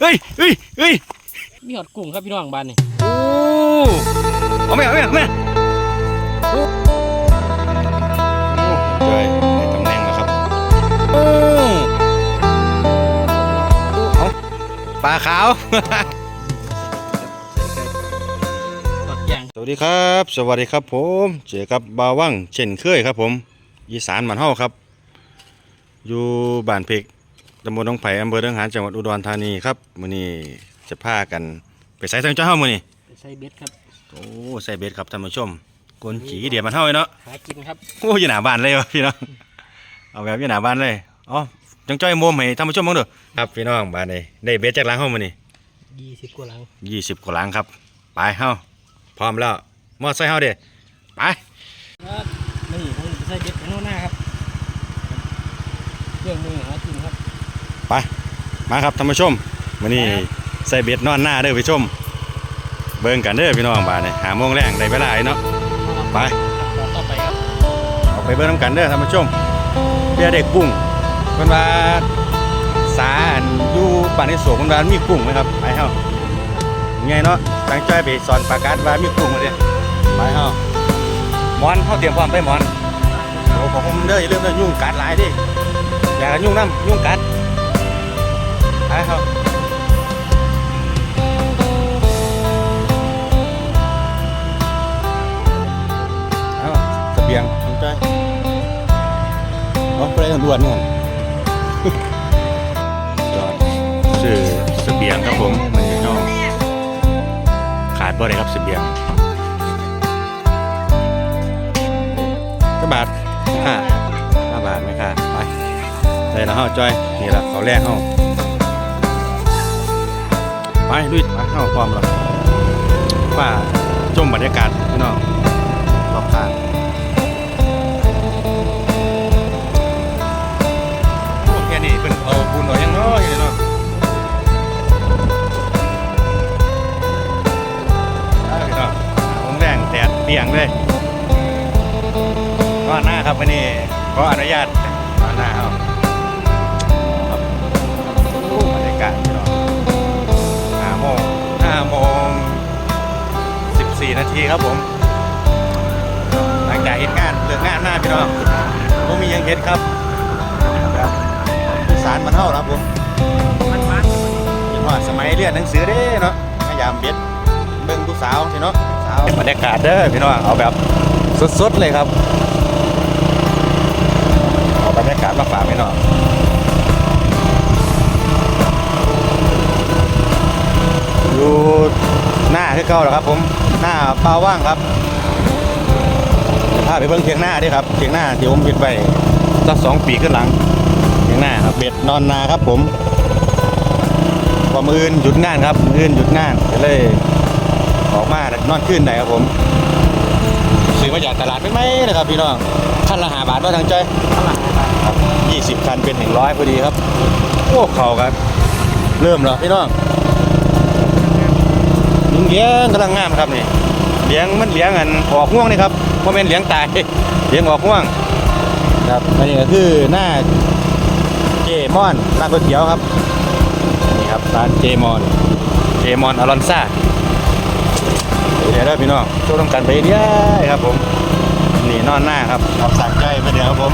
เฮ้ยเฮ้ยเฮ้ยมีหอดกุ้งครับพี่น้องบ้านนี่โอ้เอาแม่เอาแม่เอาแม่โอ้โอ้เจยได้ตำแหน่งแล้วครับโอ้เอาปลาขาวหอดแกงสวัสดีครับ สวัสดีครับผมเจอกับบาวังเช่นเคยครับผม อีสานมันเฮาครับ อยู่บ้านเพก ตำบลหนองไผ่อำเภอเรืองหารจังหวัดอุดรธานีครับมื้อนี้จะพากันไปใส่ทางเจ้าเฮามื้อนี้ไปใส่เบ็ดครับโอ้ใส่เบ็ดครับท่านผู้ชมกวนขี่เดียวมันเฮาเลยเนาะหากินครับโอ้อยู่หน้าบ้านเลยวะพี่น้องเอาแบบอยู่หน้าบ้านเลยอ๋อจังจ้อยโมมให้ท่านผู้ชมมองดูครับพี่น้องบ้านนี้ได้เบ็ดจากหลังเฮามื้อนี้ยี่สิบกว่าหลัง20กว่าหลังครับไปเฮาพร้อมแล้วมอไซค์เฮาเด้ไปครับนี่ผมไปใส่เบ็ดข้างหน้าครับเครื่องมือหากินครับ มาครับท่านผู้ชมมื้อนี้ใส่เบ็ดนอนหน้าเด้อพี่ชม เบิ่งกันเด้อพี่น้องบ้านนี้หาโมงแรงได้เวลาแล้วเนาะไปต่อต่อไปครับเอาไปเบิ่งนํกันเด้อท่านผู้ชมเพื่อได้กุ้งเพิ่นว่าสาอันอยู่บ้านในโศกเพิ่นว่ามีกุ้งไหมครับไปเฮาไงเนาะตั้งใจไปสอนประกาศว่ามีกุ้งมาเด้อไปเฮาหมอนเฮาเตรียมพร้อมไปหมอนโอ้ขอบคุณเด้ออย่าลืมเด้อยุงกัดหลายเดิอย่ากันยุงน้ำยุงกัด ไปเฮาเอาเสบียงสนใจเอาไปเลยด่วนนี่จอดซื้อเสบียงครับผมมันอยู่นอกขาดบ่ได้ครับเสบียงก็บาทห้าห้าบาทไหมค่ะไปใส่แล้วเฮาจอยนี่แหละเขาแรกเฮา ไปลุยไปเฮาพร้อมแล้วว่าชมบรรยากาศพี่น้องรอบข้างโอ้แค่นี้เป็นเอาบุญเอายังน้อยเลยเนาะได้พี่น้องผมแรงแดดเปียงเลยก็หน้าครับวันนี้ขออนุญาต นาทีครับผม หลังจากเห็นงานเลิกงานหน้าพี่น้องผมมียังเห็นครับครับสารมันเท่าครับผมมันมันเห็นว่าสมัยเรียนหนังสือเด้เนาะพยายามเบ็ดเบิ่งผู้สาวสิเนาะสาวบรรยากาศเด้อพี่น้องเอาแบบสดๆเลยครับเอาบรรยากาศมาฝากพี่น้องอยู่หน้าคือเก่าแล้วครับผม หน้าเปล่าว่างครับพาไปเบิ่งเทียงหน้าดิครับเทียงหน้าที่ผมเฮ็ดไว้สักสองปีขึ้นหลังเทียงหน้าครับเบ็ดนอนนาครับผมพอมืออื่นหยุดงานครับมืออื่นหยุดงานก็เลยออกมานอนขึ้นได้ครับผมซื้อมาจากตลาดไม่ไหมนะครับพี่น้องคันละหาบาทว่าทางใจยครับยี่สิบคันเป็นหนึ่งร้อยพอดีครับโอ้เข่าครับเริ่มแล้วพี่น้อง เลี้ยงกำลังงามครับนี่เลี้ยงมันเลี้ยงอันออกห่วงนี่ครับเพราะเป็นเลี้ยงตายเลี้ยงออกห่วงครับอันนี้ก็คือหน้าเจมอนร้านก๋วยเตี๋ยวครับนี่ครับร้านเจมอนเจมอนอลอนซ่าเดี๋ยวได้พี่น้องช่วยต้องกันไปเรื่อยครับผมนี่นอนหน้าครับครับสั่งใจไปเดี๋ยวครับผม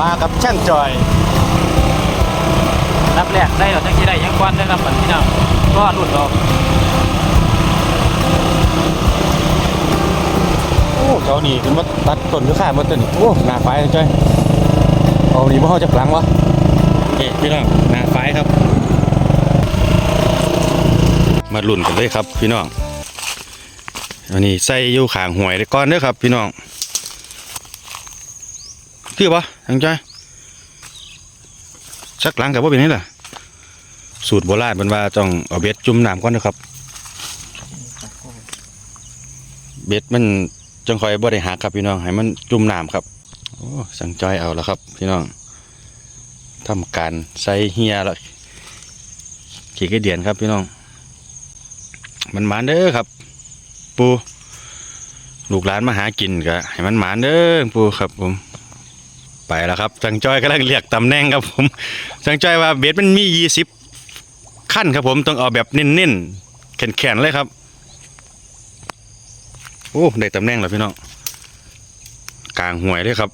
มากับช่างจอยรับแรกได้เราจะกี่ได้ยังควันนะครับบัดพี่น้องก็หลุดออก โอ้ เจ้านี่ขึ้นมาตัดต้นยุค่ามาต้นนี่โอ้หนาไฟจ้อยเอานี่มาเขาจะกลังวะเอ๊ะพี่น้องหนาไฟครับ มาลุ่นกันเลยครับพี่น้องอันนี้ใส่อยู่ขางหวยเลยก่อนเด้อครับ พี่น้องคือปะทังจ้อยชักหลังกับว่าเป็นนี่ล่ะสูตรโบราณเป็นว่าต้องเอาเบ็ดจุ่มน้ำก่อนนะครับ เบ็ดมัน จังคอยบ่ได้หักครับพี่น้องให้มันจุ่มน้ำครับโอ้สังจอยเอาแล้วครับ พี่น้องทำการใส่เฮียแล้วขี่กระเดียนครับพี่น้อง มันหมานเด้อครับ ปูลูกหลานมาหากินก็ให้มันหมานเด้อปูครับผม ไปแล้วครับสังจอยกำลังเรียกตำแหน่งครับผมสังจอยว่าเบ็ดมันมียี่สิบขั้นครับผมต้องเอาแบบเน้นๆแข็งๆเลยครับ โอ้ได้ตำแหน่งแล้วพี่น้องกลางห่วยเลยครับ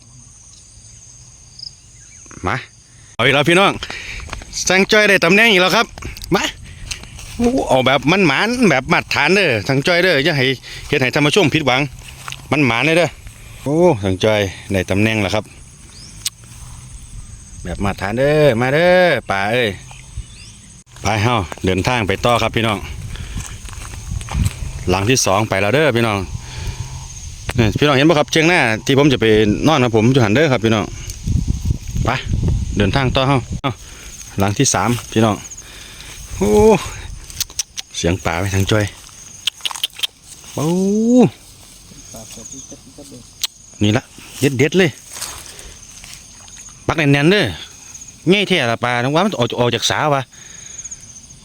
มาเอาอีกแล้วพี่น้องสังจ้อยได้ตำแหน่งอีกแล้วครับมาโอ้เอาแบบมันหมานแบบมาตรฐานเด้อสังจ้อยเด้ออย่าให้เฮ็ดให้ธรรมชมผิดหวัง มันหมานเลยเด้อโอ้สังจ้อยได้ตำแหน่งแล้วครับ แบบมาตรฐานเด้อมาเด้อป่าเอ้ยไปเฮาเดินทางไปต่อครับพี่น้อง หลังที่สองไปแล้วเด้อพี่น้อง พี่น้องเห็นป่ะครับเชียงหน้าที่ผมจะไปนอนครับผมอยู่หันเด้อครับพี่น้องไปเดินทางต่อเฮาเอ้าหลังที่สามพี่น้องโอ้เสียงป่าไปทางจอยโอ้นี่ละเด็ดเด็ดเลยปักแน่นๆเด้อง่ายแท้ละปลาน้องว่ามันออกออกจากสาวะ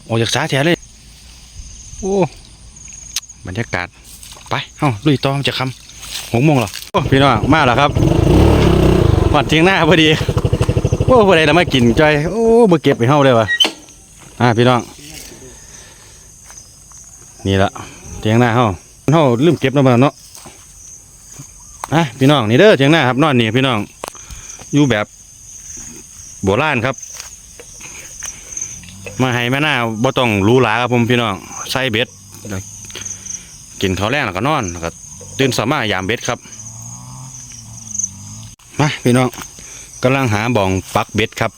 ออกจากสาแท้เลยโอ้บรรยากาศไปเอ้าลุยต่อจะคำ หกโมงหรอพี่น้องมาแล้วครับหอดเทียงหน้าพอดีโอ้พอดีเรามากินจอยโอ้มาเก็บไปเฮาเลยวะอ่าพี่น้อง นี่ละเทียงหน้าเฮาเฮาลืมเก็บแล้วมาเนาะอะพี่น้องนี่เด้อเทียงหน้าครับนอนนี่พี่น้องอยู่แบบโบราณครับ มาให้แม่หน้าบ่ต้องรู้หราครับผมพี่น้องใส่เบ็ดกินข้าวแรงแล้วก็นอนแล้วก็ ตื่นสามารถยามเบ็ดครับ มาพี่น้องกำลังหาบ่องปักเบ็ดครับ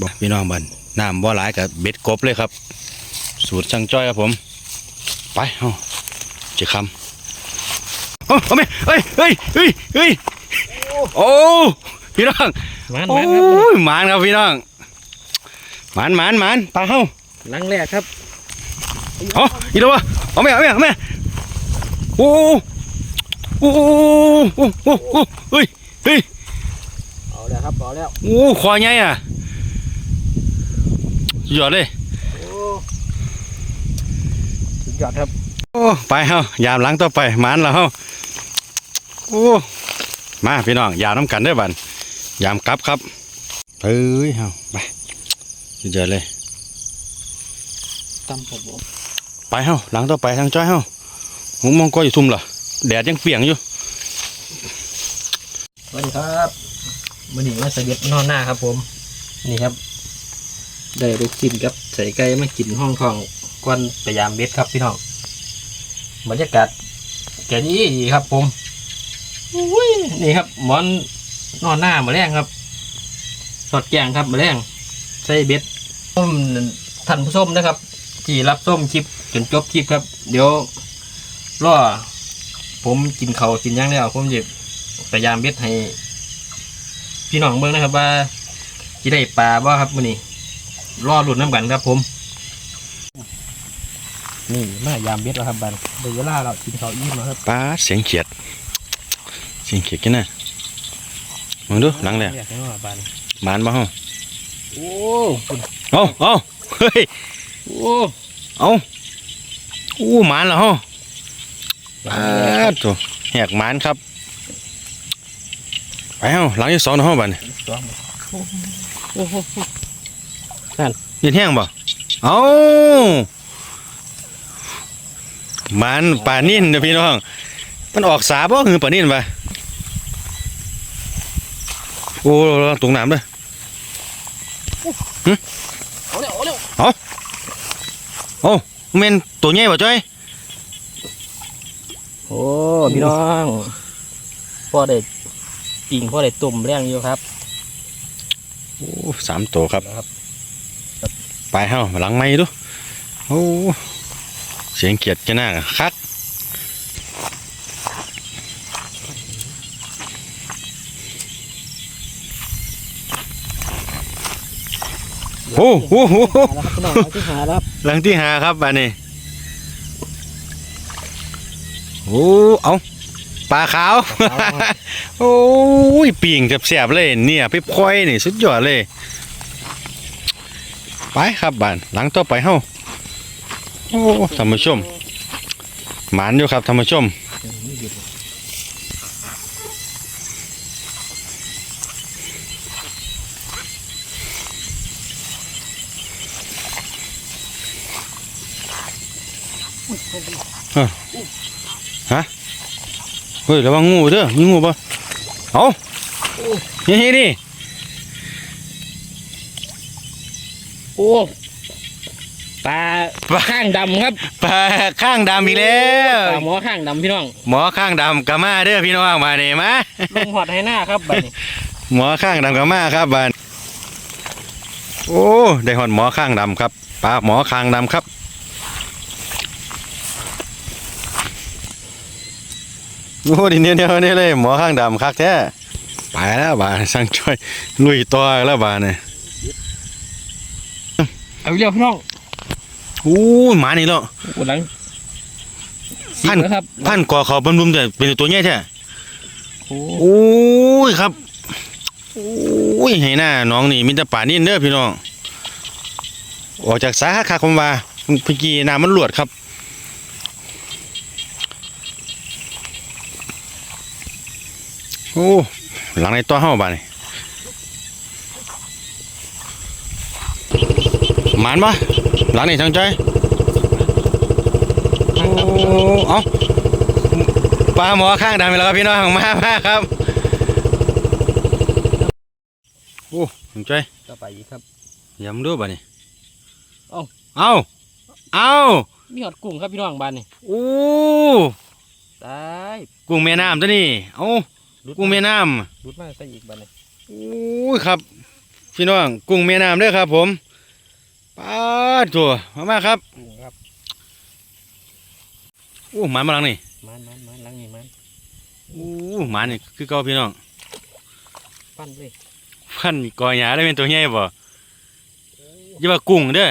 บ่พี่น้องบันน้ำบ่หลายกับเบ็ดกบเลยครับ สูตรช่างจ้อยครับผม ไปเฮาจะคำโอ้เอาไหมเฮ้ยเฮ้ยเฮ้ยเฮ้ยโอ้พี่น้องมันโอ้มันครับยหมานครับพี่น้องหมานหมานหมานปลาเฮาหลังแรกครับเอาอีกแล้ววะเอาแม่เอาแม่เอาแม่โอ้ โอ้โอ้โอ้โอ้โอ้เฮ้ยเฮ้ยเอาแล้วครับเอาแล้วโอ้คอใหญ่อะสุดยอดเลยโอ้สุดยอดครับโอ้ไปเฮายามหลังต่อไปหมานแล้วเฮาโอ้มาพี่น้องยามน้ำกันเด้อบันยามกลับครับเอ้ยเฮาไปสุดยอดเลยตำผมไปเฮาหลังต่อไปทางจ้อยเฮา หงมองก็อยู่ทุ่มเหรอแดดยังเปียงอยู่สวัสดีครับวันนี้มาเสด็จนอนหน้าครับ ผม นี่ครับ ได้ลูกชิ้นกับ ใส่ไก่มากินห้องทองกวนพยายามเบ็ดครับพี่น้องบรรยากาศแกนี้ดีครับ ผมอุ้ยนี่ครับหมอนนอนหน้ามาแรงครับสอดแกงครับมาแรงใส่เบ็ดผมท่านผู้ชมนะครับ ที่รับส้มคลิปจนจบคลิปครับ เดี๋ยว รอผมกินเขาวกินหย่างแล้วผมจะพยายามเบ็ดให้ พี่น้องเบิ่งนะครับว่าจะได้ปลาบ่ครับมื้อนี้รอหลุดน้ำกันครับผม นี่มายามเบ็ดแล้วครับบันเดี๋ยวเวลาเรากินเขาวอิ่มแล้วครับป้าดเสียงเขียด เสียงเขียดกันนะมึงดูหลังเลยเรียกให้ว่าบันหมานบ่เฮาโอ้คุณเอาเอาเฮ้ยโอ้เอาอู้หมานแล้วเฮา ป้าดโถแหกหมานครับไปเฮาหลังที่สองเนาะเฮาบัดนี้สองโอ้โหเย็นแห้งบ่เอาหมานป่านิ่นเด้อพี่น้องมันออกสาบ่คือป่านิ่นปะโอ้ตรงน้ำเด้อเอาเร็วเอาเร็วโอ้แม่นตัวใหญ่บ่จ้อย โอ้พี่น้องพ่อได้ปิ่งพ่อได้ตุ่มแรงอยู่ครับโอ้สามตัวครับนะครับ ไปเฮาหลังไม้ดูโอ้เสียงเกียดกันหน้าคักโอ้โหโหโหแล้วครับพี่น้องเอาที่หาแล้วครับหลังที่หาครับอันนี้ โอ้เอาปลาขาว โอ้ยปิ่งแสบๆเลยเนี่ยพี่พลอยนี่สุดยอดเลย ไปครับบ้านหลังต่อไปเฮาโอ้ท่านผู้ชมหมานอยู่ครับท่านผู้ชม เฮ้ยระวังงูเด้อมีงูปะเอานี่นี่นี่โอ้ปลาข้างดำครับปลาข้างดำอีกแล้วปลาหมอข้างดำพี่น้องหมอข้างดำกะมาเด้อพี่น้องมาเนี่ยมาลงหอดให้หน้าครับบัดนี้หมอข้างดำกะมาครับบานโอ้ได้หอนหมอข้างดำครับปลาหมอข้างดำครับ โอ้ดิเนี่ยเนี่ยเนี่ยเลยหมอข้างดำคักแท้ไปแล้วบานสั่งช่วยลุยต่อแล้วบานเนี่ยเอาเรียวพี่น้องโอ้ยหมานี่เนาะโอ้หลังพันสิบแล้วครับพันกอเขาบำรุงแต่เป็นตัวใหญ่แท้โอ้โอ้ยครับโอ้ยให้หน้าน้องนี่มีแต่ป่านี่เด้อพี่น้องออกจากสาขาคมว่าเมื่อกี้น้ำมันหลวดครับ โอ้หลังในตัวเฮาบ้านี่หมานปะหลังนี่ทางใจโอ้เอาปลาหมอข้างดำไปแล้วครับพี่น้องมามาครับโอ้ทางใจต่อไปอีกครับยำด้วยบ้านี่เอ้าเอาเอามีหอดกุ้งครับพี่น้องบ้านนี่โอ้ตายกุ้งแม่น้ำตัวนี้เอา กุ้งแม่น้ำรุดมาใส่อีกบ้านนี่โอ้ยครับ พี่น้องกุ้งแม่น้ำเด้อครับ ผมป้าดตัวมามาครับกุ้งครับโอ้หมามาหลังนี่มันมันมันหลังนี่มันโอ้หมานี่คือเก่าพี่น้องปั้นเลยพันกอหยาได้เป็นตัวใหญ่บ่อย่าว่ากุ้งเด้อ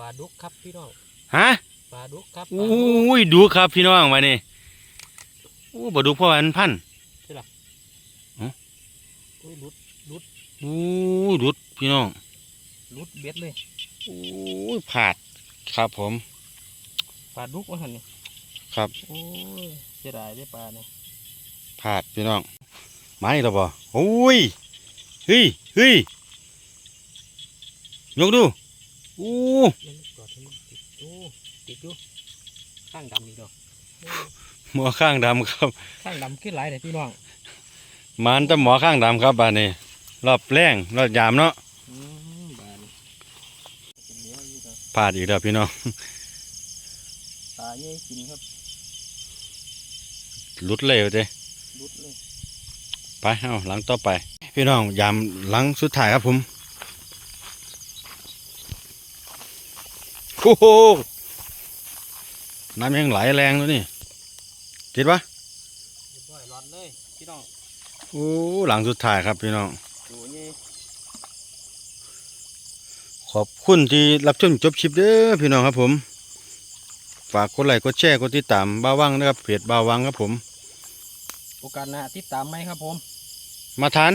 ปลาดุกครับพี่น้องฮะปลาดุกครับโอ้ยดูครับพี่น้องมานี่โอ้บ่ดูพ่ออันพัน อุ้ยรุดโอ้ยดุดพี่น้องรุดเบ็ดเลยโอ้ยผาดครับผมปลาดุกว่าหันนี่ครับโอ้ยเสียดายได้ปลาเนี่ยผาดพี่น้องมาอีกแล้วบ่โอ้ยเฮ้ยเฮ้ยยกดูโอ้มันกอดมันติดโอ้ติดอยู่ข้างดำอีกดอกหมอข้างดำครับ ข้างดำขึ้นหลายเลยพี่น้อง มันจะหมอข้างดำครับบานนี้ รอบแรงรอบยามเนาะอืมบานเป็นเนื้ออยู่ครับผาดอีกแล้วพี่น้องปลาเย่กินครับหลุดเลยเด้รุดเลยไปเอาหลังต่อไป พี่น้องยามหลังสุดท้ายครับผมโอ้โหน้ำยังไหลแรงเลยนี่ติดปะเรียบร้อยร้อนเลยพี่น้อง โอ้หลังสุดท้ายครับพี่น้องดูนี่ขอบคุณที่รับชมจบคลิปเด้อพี่น้องครับผม ฝากกดไลค์กดแชร์กดติดตามบ้าวังนะครับเพจบ้าวังครับผม โอกาสหน้าติดตามไหมครับผม มาทาน